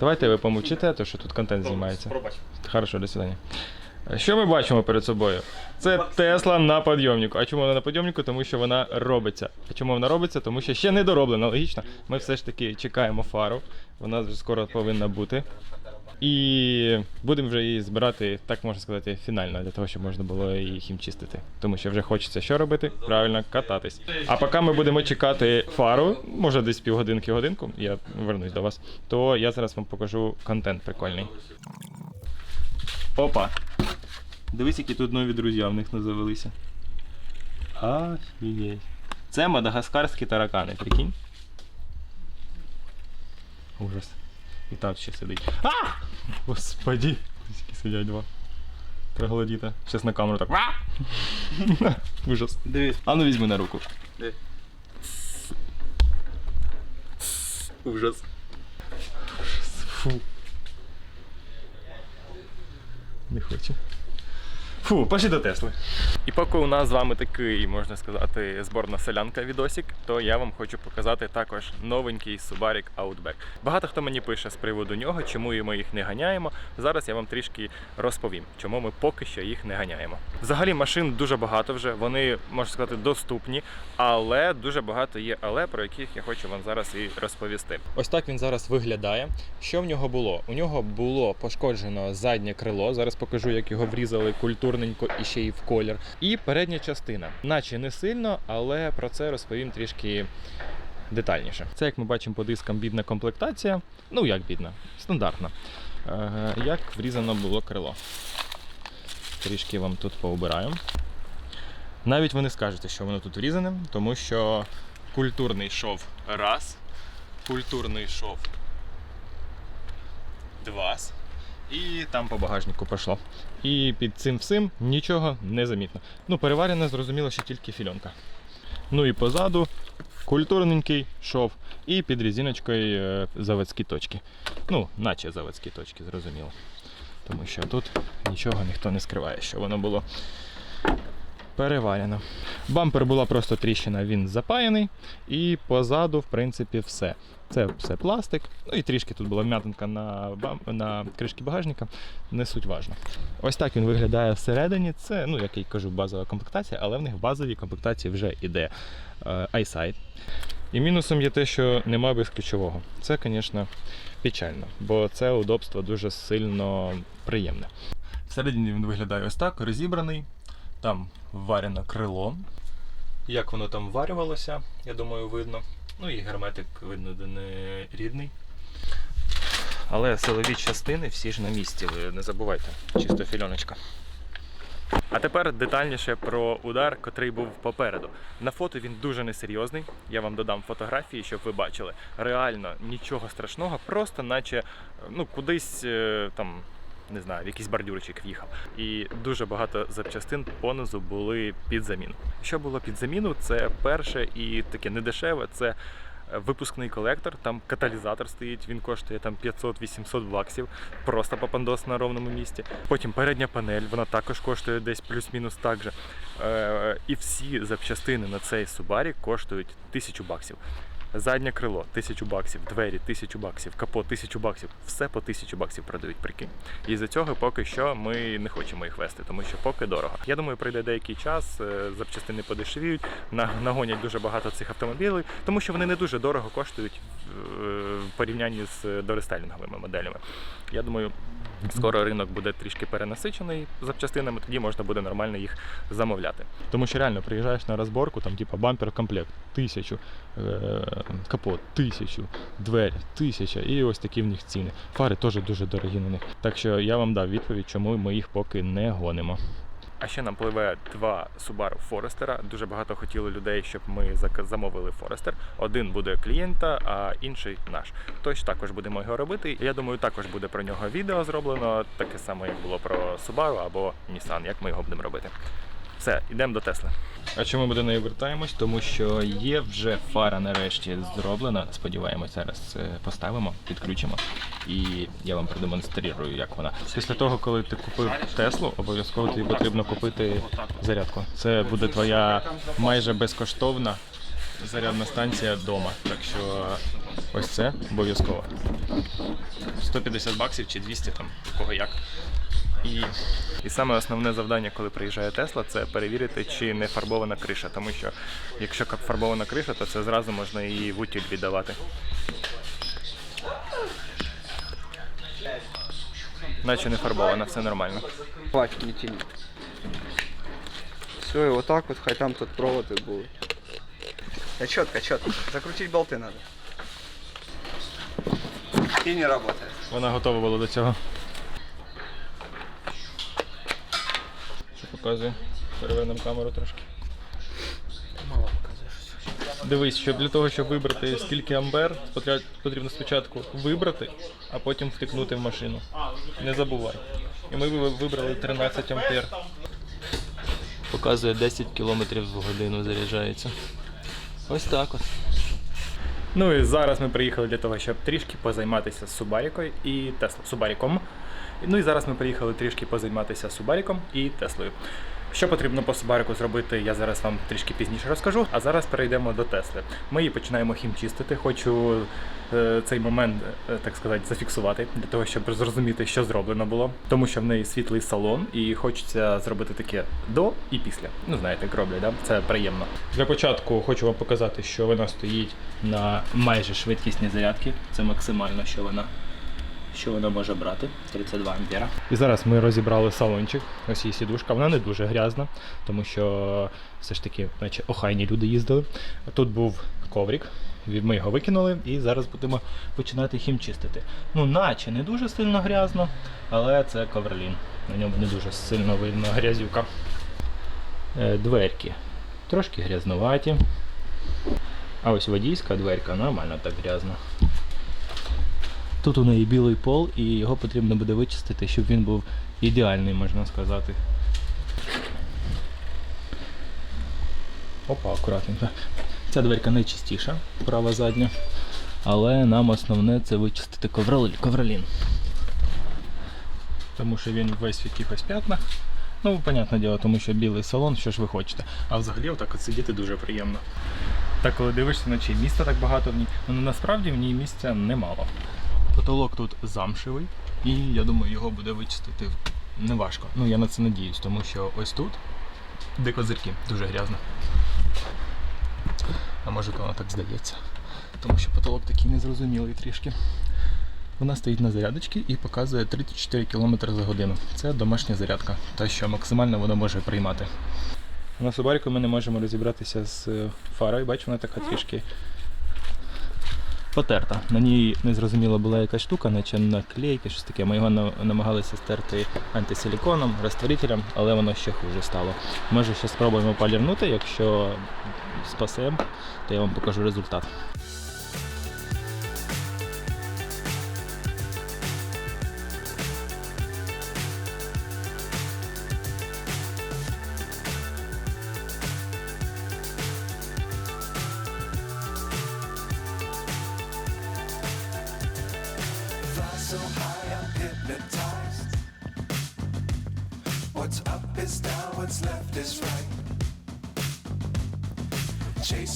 Давайте ви помовчите, то що тут контент знімається. Хорошо, до свидання. Що ми бачимо перед собою? Це Тесла на підйомнику. А чому вона на підйомнику? Тому що вона робиться. А чому вона робиться? Тому що ще не дороблена, логічно. Ми все ж таки чекаємо фару. Вона вже скоро повинна бути. І будемо вже її збирати, так можна сказати, фінально, для того, щоб можна було її хімчистити. Тому що вже хочеться що робити? Правильно, кататись. А поки ми будемо чекати фару, може десь півгодинки годинку, я вернусь до вас, то я зараз вам покажу контент прикольний. Опа! Дивись, які тут нові друзі в них не завелися. Офігеть. Це мадагаскарські таракани, прикинь. Ужас. І там ще сидить. А! Господи! Скільки сидять два. Проголодіти. Щас на камеру так. А! Ужас. Дивись. А ну візьми на руку. Де? Ужас. Фу. Не хочу. Фу, пошли до Тесли. І поки у нас з вами такий, можна сказати, зборна селянка відосик, то я вам хочу показати також новенький Subaru Outback. Багато хто мені пише з приводу нього, чому ми їх не ганяємо. Зараз я вам трішки розповім, чому ми поки що їх не ганяємо. Взагалі машин дуже багато вже, вони, можна сказати, доступні, але дуже багато є але, про яких я хочу вам зараз і розповісти. Ось так він зараз виглядає. Що в нього було? У нього було пошкоджено заднє крило. Зараз покажу, як його врізали культурненько і ще й в колір. І передня частина, наче не сильно, але про це розповім трішки детальніше. Це, як ми бачимо по дискам, бідна комплектація. Ну як бідна, стандартна. Е, Як врізано було крило. Трішки вам тут поубираю. Навіть ви не скажете, що воно тут врізане, тому що культурний шов раз, культурний шов два. І там по багажнику пішло. І під цим всім нічого не замітно. Ну, переварена, зрозуміло, що тільки фільонка. Ну і позаду культурненький шов. І під резиночкою е, заводські точки. Ну, наче заводські точки, зрозуміло. Тому що тут нічого ніхто не скриває, що воно було переварено. Бампер була просто тріщина, він запаяний. І позаду, в принципі, все. Це все пластик. Ну і трішки тут була вм'ятинка на, бам... на кришки багажника. Не суть важно. Ось так він виглядає всередині. Це, ну, як я й кажу, базова комплектація, але в них в базовій комплектації вже іде е, iSight. І мінусом є те, що нема безключового. Це, звісно, печально, бо це удобство дуже сильно приємне. Всередині він виглядає ось так, розібраний. Там варено крило. Як воно там варювалося, я думаю, видно. Ну і герметик видно, де не рідний. Але силові частини всі ж на місці, ви не забувайте. Чисто фільоночка. А тепер детальніше про удар, котрий був попереду. На фото він дуже несерйозний. Я вам додам фотографії, щоб ви бачили. Реально нічого страшного, просто наче ну, кудись е, там. Не знаю, в якийсь бордюрчик в'їхав. І дуже багато запчастин понизу були під заміну. Що було під заміну? Це перше і таке недешеве. Це е, випускний колектор, там каталізатор стоїть, він коштує там 500-800 баксів, просто попандос на ровному місці. Потім передня панель, вона також коштує десь плюс-мінус так же. Е, і всі запчастини на цей Subaru коштують 1000 баксів. Заднє крило 1000 баксів, двері 1000 баксів, капот 1000 баксів. Все по 1000 баксів продають, прикинь. І за цього поки що ми не хочемо їх вести, тому що поки дорого. Я думаю, пройде деякий час, е, запчастини подешевіють, на- нагонять дуже багато цих автомобілів, тому що вони не дуже дорого коштують е, в порівнянні з дорестайлінговими моделями. Я думаю, скоро ринок буде трішки перенасичений запчастинами, тоді можна буде нормально їх замовляти. Тому що реально приїжджаєш на розборку, там типа бампер комплект тисячу, е, капот тисячу, двері тисяча, і ось такі в них ціни. Фари теж дуже дорогі на них. Так що я вам дав відповідь, чому ми їх поки не гонимо. А ще нам пливе два Subaru Forester. Дуже багато хотіло людей, щоб ми замовили Forester. Один буде клієнта, а інший наш. Тож також будемо його робити. Я думаю, також буде про нього відео зроблено, таке саме, як було про Subaru або Nissan, як ми його будемо робити. Все, йдемо до Тесли. А чому ми до неї вертаємось? Тому що є вже фара нарешті зроблена. Сподіваємось, зараз е, поставимо, підключимо. І я вам продемонструю, як вона. Після того, коли ти купив Теслу, обов'язково тобі потрібно купити зарядку. Це буде твоя майже безкоштовна зарядна станція вдома. Так що Ось це обов'язково. 150 баксів чи 200 там, кого як. І, і саме основне завдання, коли приїжджає Тесла, це перевірити, чи не фарбована криша. Тому що якщо фарбована криша, то це зразу можна і в утіль віддавати. Наче не фарбована, все нормально. Хватит, не. Все, и вот так вот, хай там тут проводы будут. Да четко, четко. Закрутить болты надо. И не работает. Вона готова була до цього. Показує? Перевернемо камеру трошки. Мало показываешь. Дивись, що для того, щоб вибрати скільки ампер, потрібно спочатку вибрати, а потім втикнути в машину. Не забувай. І ми вибрали 13 ампер. Показує 10 км в годину заряджається. Ось так от. Ну і зараз ми приїхали для того, щоб трішки позайматися з Субарікою і Теслою. Субаріком. Ну і зараз ми приїхали трішки позайматися Субаріком і Теслою. Що потрібно по Субарику зробити, я зараз вам трішки пізніше розкажу. А зараз перейдемо до Тесли. Ми її починаємо хімчистити. Хочу е, цей момент, е, так сказати, зафіксувати для того, щоб зрозуміти, що зроблено було. Тому що в неї світлий салон, і хочеться зробити таке до і після. Ну знаєте, як роблять, да? це приємно. Для початку хочу вам показати, що вона стоїть на майже швидкісній зарядці. Це максимально, що вона що вона може брати 32 ампера. І зараз ми розібрали салончик. Ось її сідушка. Вона не дуже грязна, тому що все ж таки, наче охайні люди їздили. Тут був коврик. Ми його викинули і зараз будемо починати хімчистити. Ну, наче не дуже сильно грязно, але це коверлін. На ньому не дуже сильно видно грязюка. Е, Дверки трошки грязнуваті. А ось водійська дверка нормально так грязно. Тут у неї білий пол, і його потрібно буде вичистити, щоб він був ідеальний, можна сказати. Опа, акуратненько. Ця дверка найчистіша, права задня. Але нам основне це вичистити ковролін. Тому що він весь в якихось п'ятнах. Ну, понятне діло, тому що білий салон, що ж ви хочете. А взагалі отак от сидіти дуже приємно. Так, коли дивишся, наче міста так багато в ній, ну насправді в ній місця немало. Потолок тут замшевий, і я думаю, його буде вичистити неважко. Ну, я на це надіюсь, тому що ось тут, де козирки, дуже грязно. А може воно так здається. Тому що потолок такий незрозумілий трішки. Вона стоїть на зарядочці і показує 34 км за годину. Це домашня зарядка, та що максимально вона може приймати. На Субарику ми не можемо розібратися з е, фарою, бачу, вона така трішки потерта. На ній незрозуміло була якась штука, наче наклейки, щось таке. Ми його на- намагалися стерти антисиліконом, розтворителем, але воно ще хуже стало. Може ще спробуємо полірнути, якщо спасемо, то я вам покажу результат.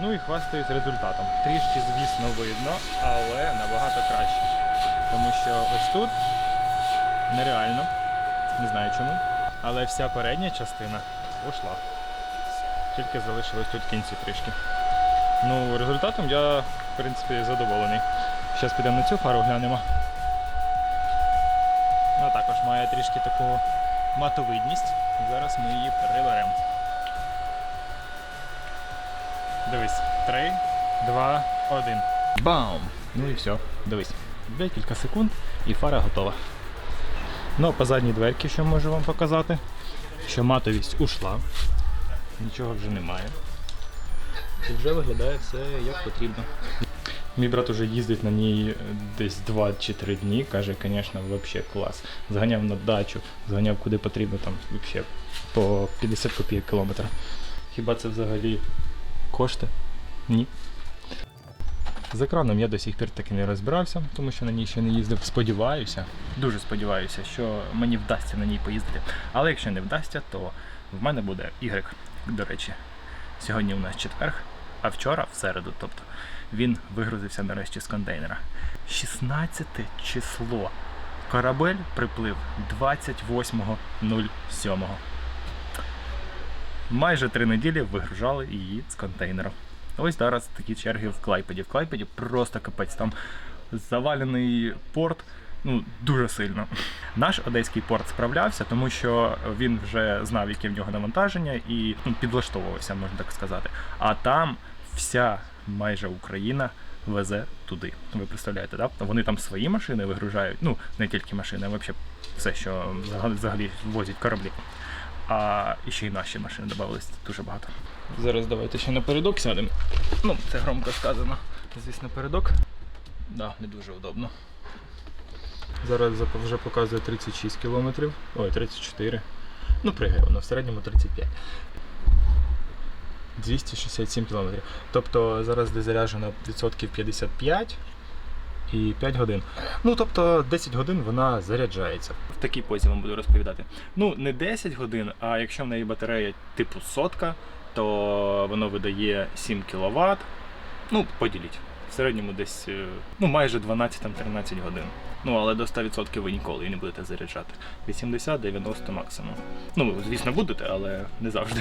Ну і хвастаюсь результатом. Трішки, звісно, видно, але набагато краще. Тому що ось тут нереально, не знаю чому, але вся передня частина ушла. Тільки залишилось тут в кінці трішки. Ну, результатом я, в принципі, задоволений. Зараз підемо на цю фару глянемо. Вона також має трішки таку матовидність. Зараз ми її приберемо. Дивись. Три, два, один. Бам! Ну і все. Дивись. Декілька секунд і фара готова. Ну, по задній дверці, що можу вам показати. що матовість ушла, нічого вже немає. І вже виглядає все як потрібно. Мій брат уже їздить на ній е, десь 2 чи 3 дні. Каже, звісно, взагалі клас. Зганяв на дачу, зганяв куди потрібно, там взагалі по 50 копійок кілометр. Хіба це взагалі кошти? Ні. З екраном я до сих пір таки не розбирався, тому що на ній ще не їздив. Сподіваюся, дуже сподіваюся, що мені вдасться на ній поїздити. Але якщо не вдасться, то в мене буде Y. До речі, сьогодні у нас четверг, а вчора, в середу, тобто, він вигрузився нарешті з контейнера. 16 число. Корабель приплив 28.07. Майже три неділі вигружали її з контейнера. Ось зараз такі черги в Клайпеді. В Клайпеді просто капець. Там завалений порт. Ну, дуже сильно. Наш одеський порт справлявся, тому що він вже знав, яке в нього навантаження, і ну, підлаштовувався, можна так сказати. А там вся майже Україна везе туди. Ви представляєте, да? Вони там свої машини вигружають, ну не тільки машини, а взагалі все, що взагалі- возять кораблі. А і ще й наші машини додавалися дуже багато. Зараз давайте ще напередок сядемо. Ну, це громко сказано. Звісно, напередок. Да, не дуже удобно. Зараз вже показує 36 кілометрів. Ой, 34. Ну, пригає воно, в середньому 35. 267 кілометрів. Тобто зараз де заряджено відсотків 55 і 5 годин. Ну, тобто 10 годин вона заряджається. В такій позі вам буду розповідати. Ну, не 10 годин, а якщо в неї батарея типу сотка, то воно видає 7 кВт. Ну, поділіть. В середньому десь е, ну, майже 12-13 годин. Ну, але до 100% ви ніколи не будете заряджати. 80-90 максимум. Ну, звісно, будете, але не завжди.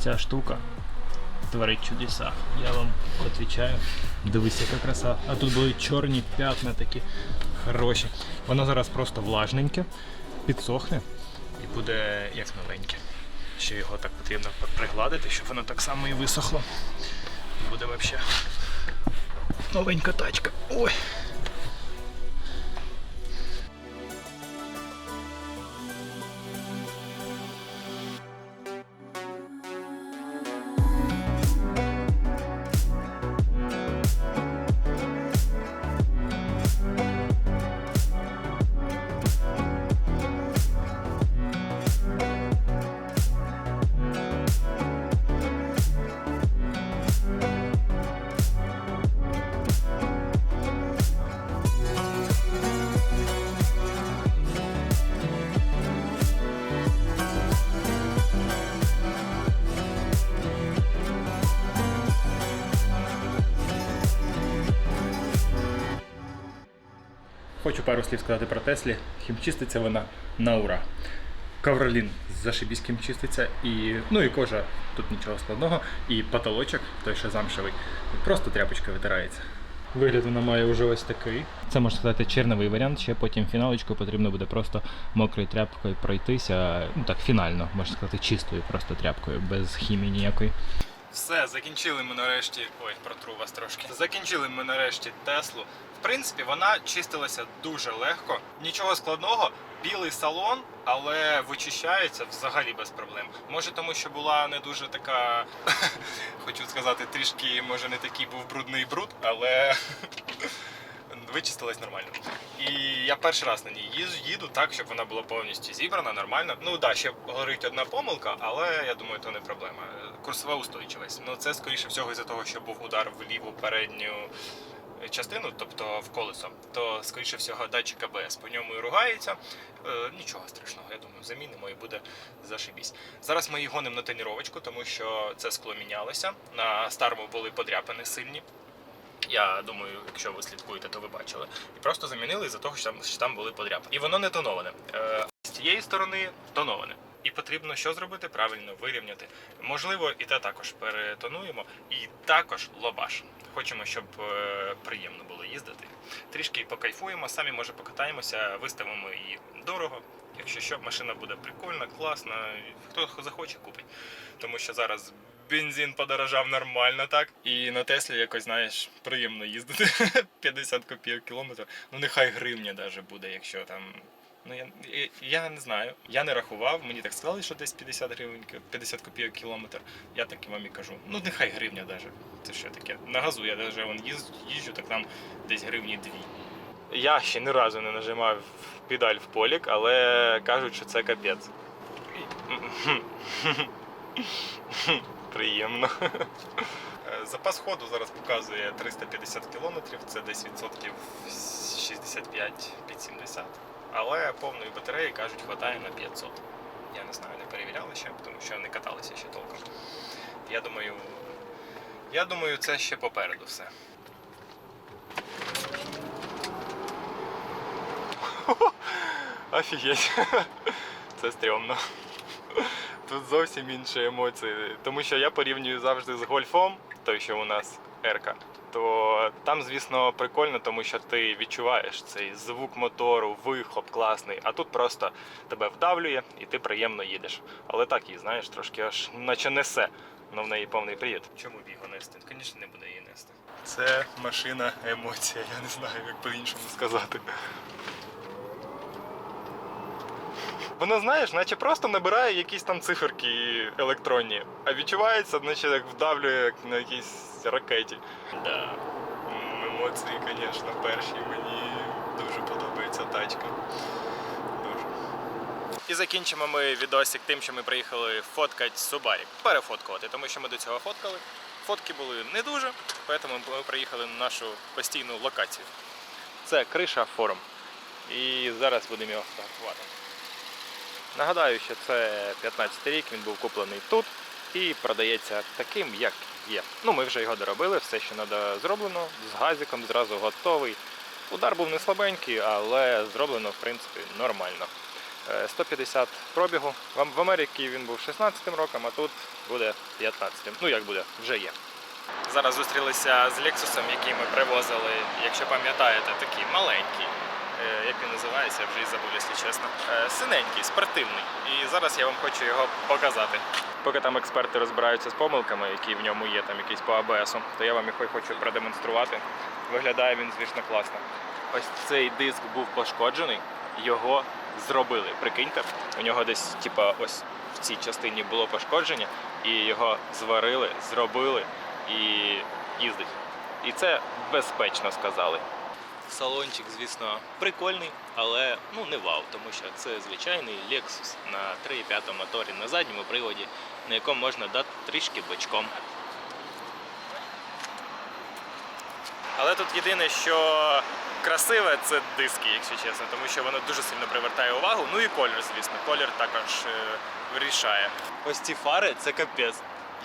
Ця штука творить чудеса. Я вам відповідаю. Дивись, яка краса. А тут були чорні п'ятна такі хороші. Воно зараз просто влажненьке, підсохне і буде як новеньке. Ще його так потрібно пригладити, щоб воно так само і висохло. Буде взагалі новенька тачка. Ой. Хочу пару слів сказати про Теслі. Хімчиститься вона на ура. Ковролін зашибісь хімчиститься і. Ну і кожа, тут нічого складного. І потолочок, той що замшевий, просто тряпочкою витирається. Вигляд вона має вже ось такий. Це можна сказати черновий варіант. Ще потім фіналочку потрібно буде просто мокрою тряпкою пройтися. Ну так, фінально, можна сказати, чистою просто тряпкою, без хімії ніякої. Все, закінчили ми нарешті. Ой, протру вас трошки. Закінчили ми нарешті Теслу. В принципі, вона чистилася дуже легко, нічого складного. Білий салон, але вичищається взагалі без проблем. Може, тому що була не дуже така, хочу сказати, трішки, може, не такий був брудний бруд, але вичистилась нормально. І я перший раз на ній їду так, щоб вона була повністю зібрана, нормально. Ну так, да, ще горить одна помилка, але я думаю, то не проблема. Курсова устойчивість. Ну це скоріше всього із-за того, що був удар в ліву передню частину, тобто в колесо, то скоріше всього датчик АБС по ньому і ругається. Е, нічого страшного, я думаю, замінимо і буде зашибісь. Зараз ми її гонимо на тренувачку, тому що це скло мінялося. На старому були подряпини сильні. Я думаю, якщо ви слідкуєте, то ви бачили. І просто замінили за того, що там, що там були подряпини. І воно не тоноване. Е, з цієї сторони тоноване. І потрібно що зробити? Правильно вирівняти. Можливо, і те також перетонуємо, і також лобаш. Хочемо, щоб е, приємно було їздити. Трішки покайфуємо, самі може покатаємося, виставимо її дорого. Якщо що, машина буде прикольна, класна, хто захоче, купить. Тому що зараз бензин подорожав нормально так. І на Теслі якось, знаєш, приємно їздити 50 копійок кілометр. Ну нехай гривня даже буде, якщо там. Ну я, я, я не знаю. Я не рахував, мені так сказали, що десь 50 гривень, 50 копійок кілометр. Я так і вам і кажу. Ну нехай гривня даже. Це що таке? На газу я даже вон їжджу, так там десь гривні дві. Я ще ні разу не нажимав педаль в полік, але кажуть, що це капець. Приємно. Е, Запас ходу зараз показує 350 км, це десь відсотків 65 під 70. Але повної батареї кажуть, хватає на 500. Я не знаю, не перевіряли ще, тому що не каталися ще толком. Я думаю, я думаю, це ще попереду все. Офігеть. Це стрьомно. Тут зовсім інші емоції. Тому що я порівнюю завжди з гольфом, той, що у нас Ерка. То там, звісно, прикольно, тому що ти відчуваєш цей звук мотору, вихлоп класний, а тут просто тебе вдавлює і ти приємно їдеш. Але так її, знаєш, трошки аж наче несе, але в неї повний привід. Чому б його нести? Звісно, не буде її нести. Це машина емоція, я не знаю, як по-іншому сказати. Воно, знаєш, наче просто набирає якісь там циферки електронні, а відчувається, наче як вдавлює як на якійсь ракеті. Да. Емоції, звісно, перші. Мені дуже подобається тачка. Дуже. І закінчимо ми відосик тим, що ми приїхали фоткати Субарік. Перефоткувати, тому що ми до цього фоткали. Фотки були не дуже, тому ми приїхали на нашу постійну локацію. Це криша форум. І зараз будемо його фотографувати. Нагадаю, що це 15 рік, він був куплений тут і продається таким, як є. Ну, ми вже його доробили, все, що треба зроблено, з газиком зразу готовий. Удар був не слабенький, але зроблено, в принципі, нормально. Е, 150 пробігу. В Америці він був 16 роком, а тут буде 15. Ну як буде, вже є. Зараз зустрілися з Лексусом, який ми привозили, якщо пам'ятаєте, такий маленький. Е, Як він називається, я вже і забув, якщо чесно. Е, Синенький, спортивний. І зараз я вам хочу його показати. Поки там експерти розбираються з помилками, які в ньому є, там якісь по АБСу, то я вам їх хочу продемонструвати. Виглядає він, звісно, класно. Ось цей диск був пошкоджений, його зробили. Прикиньте, у нього десь, типа, ось в цій частині було пошкодження, і його зварили, зробили і їздить. І це безпечно сказали. Салончик, звісно, прикольний, але ну не вау, тому що це звичайний Lexus на 3,5 моторі на задньому приводі, на якому можна дати трішки бочком. Але тут єдине, що красиве, це диски, якщо чесно, тому що воно дуже сильно привертає увагу. Ну і колір, звісно. Колір також е, вирішає. Ось ці фари це капець.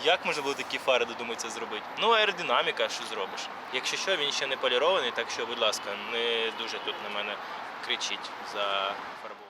Як можна було такі фари додуматися зробити? Ну, аеродинаміка, що зробиш. Якщо що, він ще не полірований, так що, будь ласка, не дуже тут на мене кричіть за фарбу.